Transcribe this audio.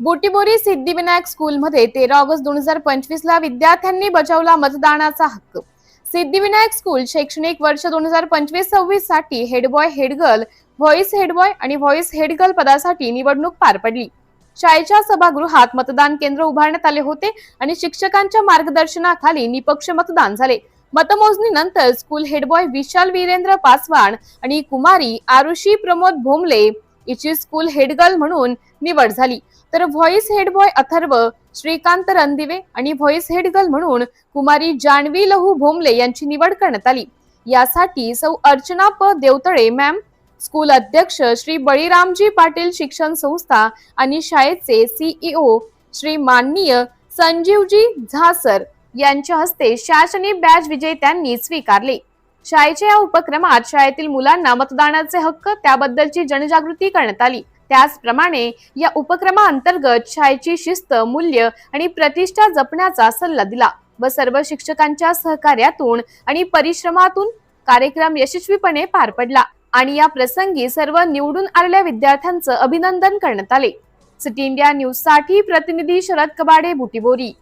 बुटीबोरी सिद्धिविनायक स्कूलमध्ये तेरा ऑगस्ट दोन हजार पंचवीस ला विद्यार्थ्यांनी बजावला मतदानाचा हक्क. सिद्धिविनायक स्कूल शैक्षणिक वर्ष दोन हजार पंचवीस सव्वीससाठी head boy head girl vice head boy आणि व्हॉइस हेडगर्ल पदासाठी निवडणूक पार पडली. शाळेच्या सभागृहात मतदान केंद्र उभारण्यात आले होते आणि शिक्षकांच्या मार्गदर्शनाखाली निपक्ष मतदान झाले. मतमोजणीनंतर school head boy Vishal Virendra Paswan आणि कुमारी आरुषी प्रमोद भोमले हिची स्कूल हेडगर्ल म्हणून निवड झाली. तर vice head boy Atharva Shrikant Randive आणि व्हॉइस हेडगर्ल म्हणून कुमारी जानवी लहू भोमले यांची निवड करण्यात आली. यासाठी सौ अर्चना प देवतळे मॅम स्कूल अध्यक्ष श्री बळीरामजी पाटील शिक्षण संस्था आणि शाळेचे सीईओ श्री माननीय संजीवजी झासर यांच्या हस्ते शासनी बॅच विजेत्यांनी स्वीकारले. शाळेच्या या उपक्रमात शाळेतील मुलांना मतदानाचे हक्क त्याबद्दलची जनजागृती करण्यात आली. त्याचप्रमाणे या उपक्रमाअंतर्गत शाळेची शिस्त मूल्य आणि प्रतिष्ठा जपण्याचा सल्ला दिला व सर्व शिक्षकांच्या सहकार्यातून आणि परिश्रमातून कार्यक्रम यशस्वीपणे पार पडला आणि या प्रसंगी सर्व निवडून आलेल्या विद्यार्थ्यांचं अभिनंदन करण्यात आले. सिटी इंडिया न्यूजसाठी प्रतिनिधी शरद कबाडे बुटीबोरी.